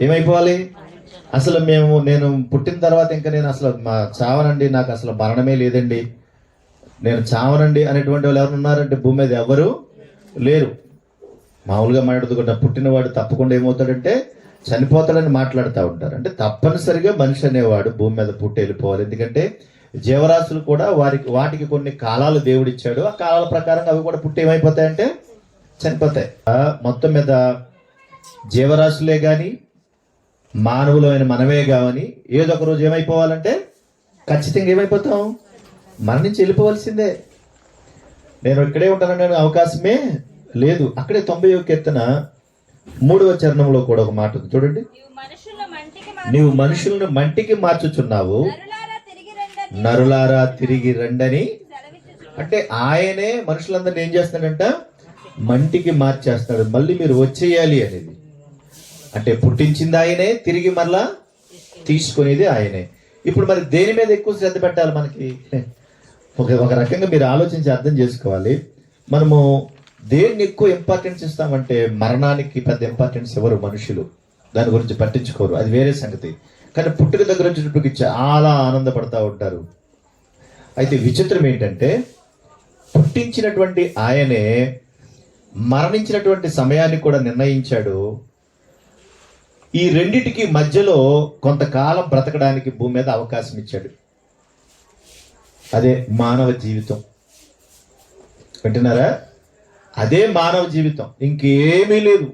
ఏమైపోవాలి? అసలు మేము నేను పుట్టిన తర్వాత ఇంకా నేను అసలు మా చావనండి నాకు అసలు మరణమే లేదండి. నేను చావనండి అనేటువంటి వాళ్ళు ఎవరు ఉన్నారంటే భూమి మీద ఎవరు లేరు. మామూలుగా మాట్లాడుతున్న పుట్టినవాడు తప్పకుండా ఏమవుతాడంటే చనిపోతాడని మాట్లాడుతూ ఉంటారు. అంటే తప్పనిసరిగా మనిషి అనేవాడు భూమి మీద పుట్టి వెళ్ళిపోవాలి. ఎందుకంటే జీవరాశులు కూడా వారికి వాటికి కొన్ని కాలాలు దేవుడిచ్చాడు ఆ కాలాల ప్రకారంగా అవి కూడా పుట్టి ఏమైపోతాయంటే చనిపోతాయి. మొత్తం మీద జీవరాశులే కానీ మానవులమైన మనమే కావని ఏదో ఒక రోజు ఏమైపోవాలంటే ఖచ్చితంగా ఏమైపోతాం? మరణించి వెళ్ళిపోవాల్సిందే. నేను ఇక్కడే ఉంటాననే అవకాశమే లేదు. అక్కడే తొంభై ఒక ఎత్తున మూడవ చరణంలో కూడా ఒక మాట ఉంది. చూడండి. నీవు మనుషులను మంటికి మార్చుచున్నావు. నరులారా తిరిగి రండని. అంటే ఆయనే మనుషులందరినీ ఏం చేస్తాడంట? మంటికి మార్చేస్తాడు. మళ్ళీ మీరు వచ్చేయాలి అనేది. అంటే పుట్టించింది ఆయనే తిరిగి మరలా తీసుకునేది ఆయనే. ఇప్పుడు మరి దేని మీద ఎక్కువ శ్రద్ధ పెట్టాలి మనకి? ఒక ఒక రకంగా మీరు ఆలోచించి అర్థం చేసుకోవాలి. మనము దేన్ని ఎక్కువ ఇంపార్టెన్స్ ఇస్తామంటే మరణానికి పెద్ద ఇంపార్టెన్స్ ఎవరు? మనుషులు. దాని గురించి పట్టించుకోరు. అది వేరే సంగతి. కానీ పుట్టుక దగ్గర వచ్చేటప్పటికి చాలా ఆనందపడతా ఉంటారు. అయితే విచిత్రం ఏంటంటే పుట్టించినటువంటి ఆయనే మరణించినటువంటి సమయాన్ని కూడా నిర్ణయించాడు. ఈ రెండిటికి మధ్యలో కొంతకాలం బ్రతకడానికి భూమి మీద అవకాశం ఇచ్చాడు. అదే మానవ జీవితం. వింటున్నారా? అదే మానవ జీవితం. ఇంకేమీ లేదు.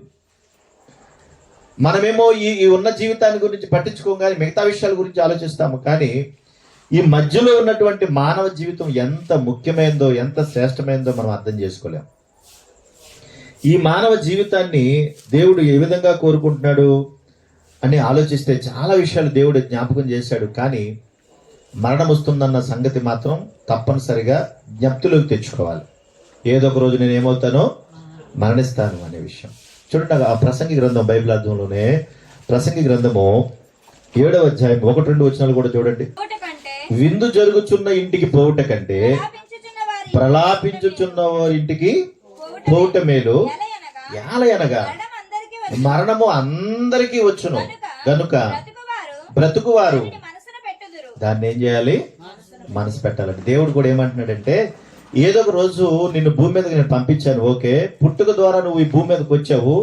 మనమేమో ఈ ఈ ఉన్న జీవితాన్ని గురించి పట్టించుకోం కానీ మిగతా విషయాల గురించి ఆలోచిస్తాము. కానీ ఈ మధ్యలో ఉన్నటువంటి మానవ జీవితం ఎంత ముఖ్యమైనదో ఎంత శ్రేష్టమైనదో మనం అర్థం చేసుకోలేం. ఈ మానవ జీవితాన్ని దేవుడు ఏ విధంగా కోరుకుంటున్నాడు? అని ఆలోచిస్తే చాలా విషయాలు దేవుడు జ్ఞాపకం చేశాడు. కానీ మరణం వస్తుందన్న సంగతి మాత్రం తప్పనిసరిగా జ్ఞప్తిలోకి తెచ్చుకోవాలి. ఏదో ఒక రోజు నేను ఏమవుతానో మరణిస్తాను అనే విషయం. చూడండి ఆ ప్రసంగి గ్రంథం బైబిల్ అర్థంలోనే ప్రసంగి గ్రంథము ఏడవ అధ్యాయం ఒకటి రెండు వచనాలు కూడా చూడండి. విందు జరుగుచున్న ఇంటికి పోవుట కంటే ప్రలాపించుచున్న ఇంటికి పోవుట పోవుట మేలు. ఎలయనగా యాలయనగా మరణం అందరికీ వచ్చి మరణము అందరికీ వచ్చును. గనుక బ్రతుకువారు దాన్ని ఏం చేయాలి? మనసు పెట్టాలండి. దేవుడు కూడా ఏమంటున్నాడంటే ఏదో ఒక రోజు నిన్ను భూమి మీదకి నేను పంపించాను ఓకే. పుట్టుక ద్వారా నువ్వు ఈ భూమి మీదకి వచ్చావు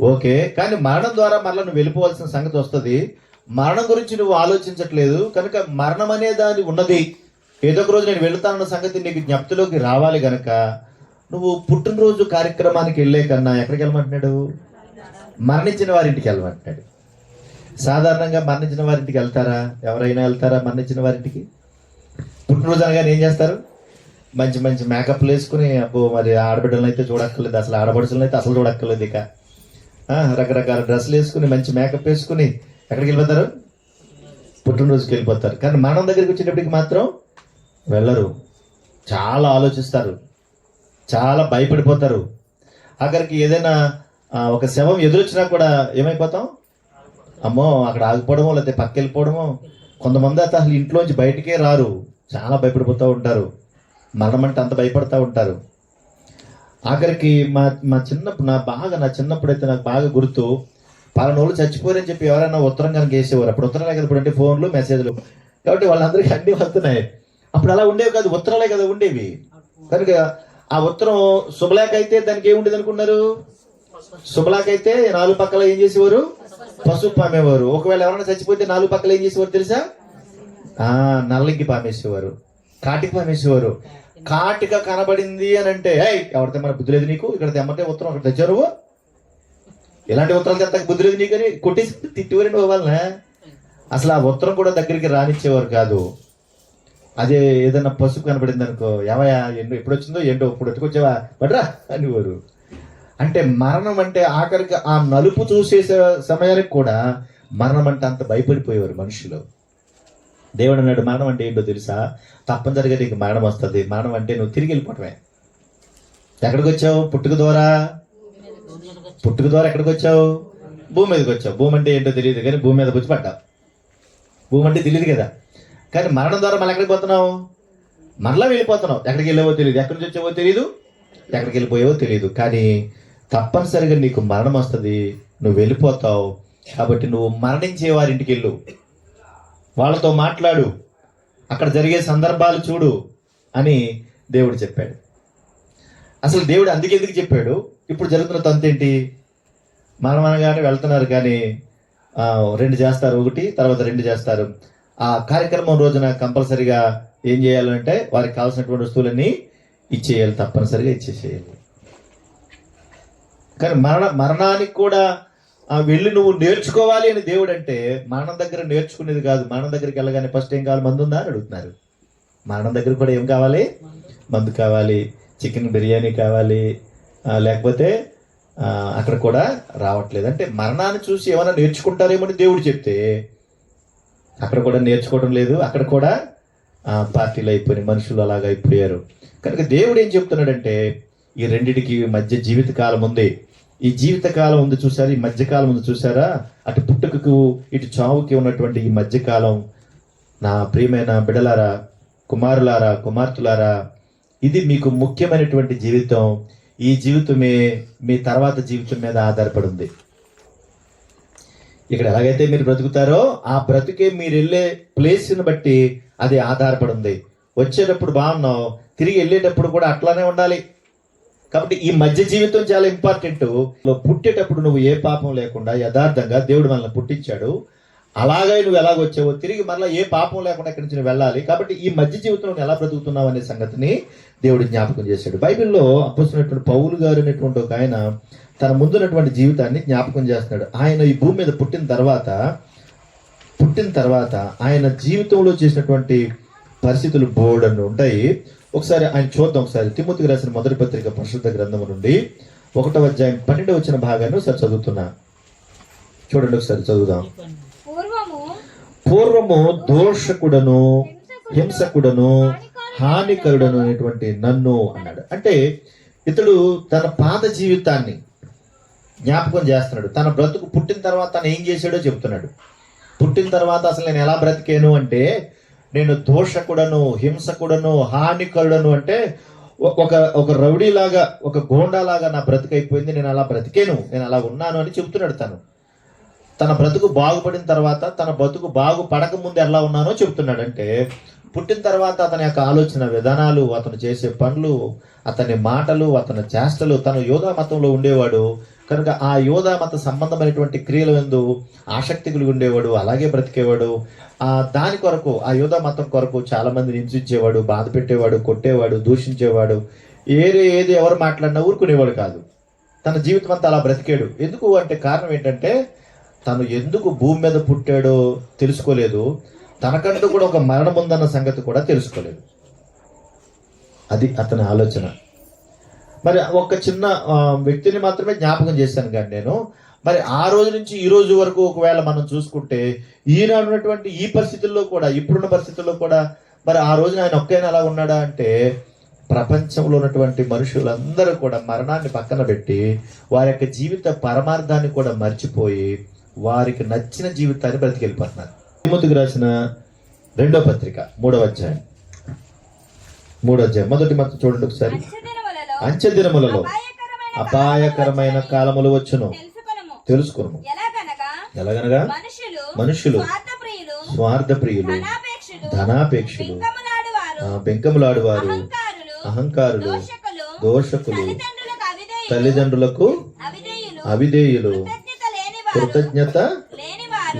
ఓకే. కానీ మరణం ద్వారా మరలా నువ్వు వెళ్ళిపోవాల్సిన సంగతి వస్తుంది. మరణం గురించి నువ్వు ఆలోచించట్లేదు. కనుక మరణం అనే దాని ఉన్నది. ఏదో ఒక రోజు నేను వెళుతానన్న సంగతి నీకు జ్ఞప్తిలోకి రావాలి గనక నువ్వు పుట్టినరోజు కార్యక్రమానికి వెళ్ళే కన్నా ఎక్కడికి వెళ్ళమంటున్నాడు? మరణించిన వారింటికి వెళ్ళమంటాడు. సాధారణంగా మరణించిన వారింటికి వెళ్తారా? ఎవరైనా వెళ్తారా మరణించిన వారింటికి? పుట్టినరోజు అనగానే ఏం చేస్తారు? మంచి మంచి మేకప్లు వేసుకుని అబ్బో మరి ఆడబిడ్డలను అయితే చూడక్కర్లేదు అసలు ఆడపడుచులను అయితే అసలు చూడక్కర్లేదు ఇక. రకరకాల డ్రెస్సులు వేసుకుని మంచి మేకప్ వేసుకుని ఎక్కడికి వెళ్ళిపోతారు? పుట్టినరోజుకి వెళ్ళిపోతారు. కానీ మనం దగ్గరికి వచ్చేటప్పటికి మాత్రం వెళ్ళరు. చాలా ఆలోచిస్తారు. చాలా భయపడిపోతారు. అక్కడికి ఏదైనా ఒక శవం ఎదురొచ్చినా కూడా ఏమైపోతాం? అమ్మో అక్కడ ఆగిపోవడమో లేకపోతే పక్కెళ్ళిపోవడమో. కొంతమంది అయితే అసలు ఇంట్లోంచి బయటికే రారు. చాలా భయపడిపోతూ ఉంటారు. మరణం అంటే అంత భయపడుతూ ఉంటారు. ఆఖరికి మా మా చిన్నప్పుడు నా బాగా నా చిన్నప్పుడు అయితే నాకు బాగా గుర్తు. పలానోళ్ళు చచ్చిపోరని చెప్పి ఎవరైనా ఉత్తరం కనుక వేసేవారు. అప్పుడు ఉత్తరాలే కదా ఇప్పుడు అంటే ఫోన్లు మెసేజ్లు. కాబట్టి వాళ్ళందరికీ అన్నీ వస్తున్నాయి. అప్పుడు అలా ఉండేవి కాదు ఉత్తరాలే కదా ఉండేవి. కనుక ఆ ఉత్తరం శుభలేఖ అయితే దానికి ఏముండేది అనుకున్నారు? శుభలాకైతే అయితే నాలుగు పక్కల ఏం చేసేవారు? పసుపు పామేవారు. ఒకవేళ ఎవరైనా చచ్చిపోతే నాలుగు పక్కల ఏం చేసేవారు తెలుసా? ఆ నల్లకి పామేసేవారు. కాటికి పామేసేవారు. కాటిక కనబడింది అని అంటే ఏయ్ ఎవరితో తెమ్మని బుద్ధి లేదు నీకు? ఇక్కడ తెమ్మంటే ఉత్తరం అక్కడ తెచ్చారు ఇలాంటి ఉత్తరాలు తెత్తాక బుద్ధి లేదు నీకు అని కొట్టేసి తిట్టివారండి వాళ్ళ అసలు ఆ ఉత్తరం కూడా దగ్గరికి రానిచ్చేవారు కాదు. అదే ఏదైనా పసుపు కనబడింది అనుకో ఏవయా ఎండు ఎప్పుడు వచ్చిందో ఎండో ఇప్పుడు ఎట్టుకొచ్చావా బట్రా అనేవారు. అంటే మరణం అంటే ఆఖరికి ఆ నలుపు చూసే సమయానికి కూడా మరణం అంటే అంత భయపడిపోయేవారు మనుషులు. దేవుడు అన్నాడు మరణం అంటే ఏంటో తెలుసా? తప్పనిసరిగా నీకు మరణం వస్తుంది. మరణం అంటే నువ్వు తిరిగి వెళ్ళిపోవటమే. ఎక్కడికి వచ్చావు? పుట్టుక ద్వారా? పుట్టుక ద్వారా ఎక్కడికి వచ్చావు? భూమి మీదకి వచ్చావు. భూమి అంటే ఏంటో తెలియదు కానీ భూమి మీద వచ్చి పడ్డావు. భూమి అంటే తెలియదు కదా. కానీ మరణం ద్వారా మళ్ళీ ఎక్కడికి పోతున్నావు? మరలా వెళ్ళిపోతున్నావు. ఎక్కడికి వెళ్ళావో తెలియదు. ఎక్కడి నుంచి వచ్చావో తెలియదు. ఎక్కడికి వెళ్ళిపోయావో తెలియదు. కానీ తప్పనిసరిగా నీకు మరణం వస్తుంది నువ్వు వెళ్ళిపోతావు కాబట్టి నువ్వు మరణించే వారి ఇంటికి వెళ్ళు. వాళ్ళతో మాట్లాడు అక్కడ జరిగే సందర్భాలు చూడు అని దేవుడు చెప్పాడు. అసలు దేవుడు అందుకెందుకు చెప్పాడు? ఇప్పుడు జరుగుతున్న తంతేంటి ఏంటి? మనం అనగానే వెళ్తున్నారు కానీ రెండు చేస్తారు ఒకటి తర్వాత రెండు చేస్తారు. ఆ కార్యక్రమం రోజున కంపల్సరిగా ఏం చేయాలంటే వారికి కావాల్సినటువంటి వస్తువులన్నీ ఇచ్చేయాలి తప్పనిసరిగా ఇచ్చేసేయాలి. కానీ మరణ మరణానికి కూడా ఆ, వెళ్ళి నువ్వు నేర్చుకోవాలి అని దేవుడు అంటే మరణం దగ్గర నేర్చుకునేది కాదు. మరణం దగ్గరికి వెళ్ళగానే ఫస్ట్ ఏం కావాలి? మందు ఉందా అని అడుగుతున్నారు. మరణం దగ్గర కూడా ఏం కావాలి? మందు కావాలి. చికెన్ బిర్యానీ కావాలి. లేకపోతే అక్కడ కూడా రావట్లేదు. అంటే మరణాన్ని చూసి ఏమైనా నేర్చుకుంటారేమో అని దేవుడు చెప్తే అక్కడ కూడా నేర్చుకోవడం లేదు. అక్కడ కూడా పార్టీలు అయిపోయినాయి. మనుషులు అలాగ అయిపోయారు. కనుక దేవుడు ఏం చెప్తున్నాడంటే ఈ రెండిటికి మధ్య జీవిత కాలం ఉంది. ఈ జీవితకాలం ఉంది చూసారా ఈ మధ్యకాలం ఉంది చూసారా అటు పుట్టుకకు ఇటు చావుకి ఉన్నటువంటి ఈ మధ్యకాలం నా ప్రియమైన బిడలారా కుమారులారా కుమార్తెలారా ఇది మీకు ముఖ్యమైనటువంటి జీవితం. ఈ జీవితమే మీ తర్వాత జీవితం మీద ఆధారపడి ఉంది ఇక్కడ ఎలాగైతే మీరు బ్రతుకుతారో ఆ బ్రతుకే మీరు వెళ్ళే ప్లేస్ని బట్టి అది ఆధారపడి ఉంది వచ్చేటప్పుడు బాగున్నావు తిరిగి వెళ్ళేటప్పుడు కూడా అట్లానే ఉండాలి. కాబట్టి ఈ మధ్య జీవితం చాలా ఇంపార్టెంట్. పుట్టేటప్పుడు నువ్వు ఏ పాపం లేకుండా యథార్థంగా దేవుడు మనల్ని పుట్టించాడు. అలాగే నువ్వు ఎలాగ వచ్చావో తిరిగి మరలా ఏ పాపం లేకుండా ఇక్కడి నుంచి వెళ్ళాలి. కాబట్టి ఈ మధ్య జీవితంలో నువ్వు ఎలా బ్రతుకుతున్నావు అనే సంగతిని దేవుడు జ్ఞాపకం చేశాడు. బైబిల్లో అప్పస్తున్నటువంటి పౌలు గారు అనేటువంటి ఒక ఆయన తన ముందున్నటువంటి జీవితాన్ని జ్ఞాపకం చేస్తున్నాడు. ఆయన ఈ భూమి మీద పుట్టిన తర్వాత పుట్టిన తర్వాత ఆయన జీవితంలో చేసినటువంటి పరిస్థితులు బోర్డని ఉంటాయి. ఒకసారి ఆయన చూద్దాం ఒకసారి. తిమ్మతికి రాసిన మొదటి పత్రిక పరిశుద్ధ గ్రంథము నుండి ఒకటో అధ్యాయం పన్నెండు వచ్చిన భాగాన్ని ఒకసారి చదువుతున్నా. చూడండి ఒకసారి చదువుదాం. పూర్వము పూర్వము దోషకుడను హింసకుడను హానికరుడను అనేటువంటి నన్ను అన్నాడు. అంటే ఇతడు తన పాత జీవితాన్ని జ్ఞాపకం చేస్తున్నాడు. తన బ్రతుకు పుట్టిన తర్వాత తను ఏం చేశాడో చెప్తున్నాడు పుట్టిన తర్వాత అసలు నేను ఎలా బ్రతికాను అంటే నేను దోషకుడను హింసకుడను హానికరుడను అంటే ఒక ఒక రౌడీలాగా ఒక గోండాలాగా నా బ్రతికైపోయింది నేను అలా బ్రతికేను నేను అలా ఉన్నాను అని చెబుతున్నాడు తను. తన బ్రతుకు బాగుపడిన తర్వాత తన బ్రతుకు బాగుపడక ముందు ఎలా ఉన్నానో చెబుతున్నాడు. అంటే పుట్టిన తర్వాత అతని యొక్క ఆలోచన విధానాలు అతను చేసే పనులు అతని మాటలు అతని చేష్టలు తను యోగా మతంలో ఉండేవాడు. కనుక ఆ యోధ మత సంబంధమైనటువంటి క్రియల ఎందు ఆసక్తి కలిగి ఉండేవాడు అలాగే బ్రతికేవాడు. ఆ దాని కొరకు ఆ యోధ మతం కొరకు చాలామంది హింసించేవాడు బాధ పెట్టేవాడు కొట్టేవాడు దూషించేవాడు. ఏది ఏది ఎవరు మాట్లాడినా ఊరుకునేవాడు కాదు. తన జీవితం అంతా అలా బ్రతికాడు. ఎందుకు అంటే కారణం ఏంటంటే తను ఎందుకు భూమి మీద పుట్టాడో తెలుసుకోలేదు. తనకంటూ కూడా ఒక మరణం ఉందన్న సంగతి కూడా తెలుసుకోలేదు. అది అతని ఆలోచన. మరి ఒక చిన్న వ్యక్తిని మాత్రమే జ్ఞాపకం చేశాను కానీ నేను. మరి ఆ రోజు నుంచి ఈ రోజు వరకు ఒకవేళ మనం చూసుకుంటే ఈనాడు ఉన్నటువంటి ఈ పరిస్థితుల్లో కూడా ఇప్పుడున్న పరిస్థితుల్లో కూడా మరి ఆ రోజున ఆయన ఒక్కైనా అలా ఉన్నాడా అంటే ప్రపంచంలో ఉన్నటువంటి మనుషులందరూ కూడా మరణాన్ని పక్కన పెట్టి వారి యొక్క జీవిత పరమార్థాన్ని కూడా మర్చిపోయి వారికి నచ్చిన జీవితాన్ని బ్రతికెళ్ళిపోతున్నారు. తిమోతికి రాసిన రెండో పత్రిక మూడవ అధ్యాయం. మూడో అధ్యాయం. మొదటి మొత్తం చూడండి ఒకసారి. అంచె దినములలో అపాయకరమైన కాలములు వచ్చును. తెలుసుకును ఎలాగనగా? మనుషులు స్వార్థ ప్రియులు ధనాపేక్షులు బింకములాడువారు అహంకారులు దోషకులు తల్లిదండ్రులకు అవిధేయులు కృతజ్ఞత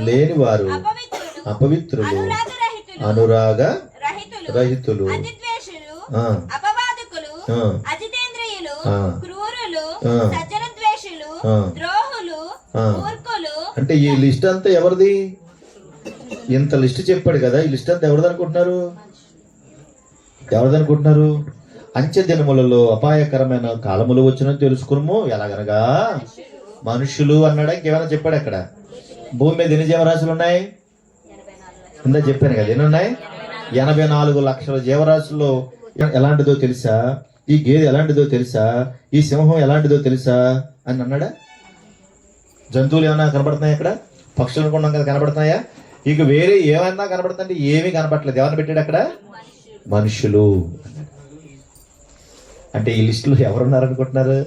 లేనివారు అపవిత్రులు అనురాగ రహితులు క్రూరులు. సజ్జన ద్వేషులు. ద్రోహులు. మూర్ఖులు. అంటే ఈ లిస్ట్ అంతా ఎవరిది? ఇంత లిస్ట్ చెప్పాడు కదా ఈ లిస్ట్ అంతా ఎవరిది అనుకుంటున్నారు ఎవరిది అనుకుంటున్నారు అంచె దినములలో అపాయకరమైన కాలములు వచ్చినని తెలుసుకున్నాము. ఎలాగనగా? మనుషులు అన్నాడా? ఇంకేమైనా చెప్పాడు అక్కడ? భూమి మీద ఎన్ని జీవరాశులు ఉన్నాయి? ఇందా చెప్పాను కదా ఎన్ని ఉన్నాయి? ఎనభై నాలుగు లక్షల జీవరాశుల్లో ఎలాంటిదో తెలుసా? ఈ గేదె ఎలాంటిదో తెలుసా? ఈ సింహం ఎలాంటిదో తెలుసా? అని అన్నాడా? జంతువులు ఏమైనా కనబడుతున్నాయి అక్కడ పక్షులు అనుకున్నాం కదా కనబడుతున్నాయా? ఇక వేరే ఏమన్నా కనబడుతుంటే ఏమీ కనబడట్లేదు. ఎవరిని పెట్టాడు అక్కడ? మనుషులు. అంటే ఈ లిస్టులో ఎవరున్నారనుకుంటున్నారు?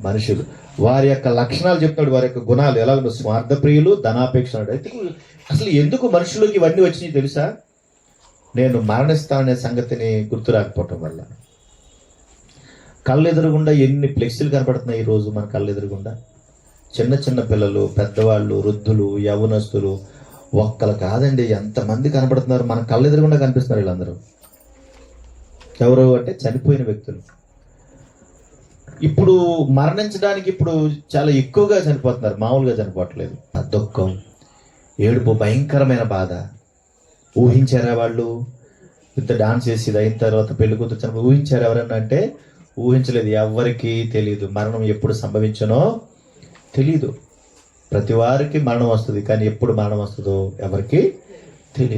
మనుషులు. వారి యొక్క లక్షణాలు చెప్తున్నాడు. వారి యొక్క గుణాలు. ఎలా ఉండవు స్వార్థప్రియులు ధనాపేక్ష అయితే అసలు ఎందుకు మనుషులకి ఇవన్నీ వచ్చినాయి తెలుసా? నేను మరణిస్తాననే సంగతిని గుర్తు రాకపోవటం వల్ల. కళ్ళెదురుగుండా ఎన్ని ఫ్లెక్సీలు కనపడుతున్నాయి ఈ రోజు మన కళ్ళెదురుగుండా? చిన్న చిన్న పిల్లలు పెద్దవాళ్ళు వృద్ధులు యవనస్తులు ఒక్కలు కాదండి ఎంతమంది కనపడుతున్నారు మన కళ్ళెదురుగుండా కనిపిస్తున్నారు వీళ్ళందరూ. ఎవరు అంటే చనిపోయిన వ్యక్తులు. ఇప్పుడు మరణించడానికి ఇప్పుడు చాలా ఎక్కువగా చనిపోతున్నారు. మామూలుగా చనిపోవట్లేదు. ఆ దుఃఖం ఏడుపు భయంకరమైన బాధ. ఊహించారా వాళ్ళు? ఇంత డాన్స్ చేసి అయిన తర్వాత పెళ్ళి కూతురు చనిపో ఊహించారు ఎవరన్నా అంటే ఊహించలేదు ఎవరికి తెలియదు మరణం ఎప్పుడు సంభవించనో తెలియదు ప్రతి వారికి మరణం వస్తుంది కానీ ఎప్పుడు మరణం వస్తుందో ఎవరికి తెలియదు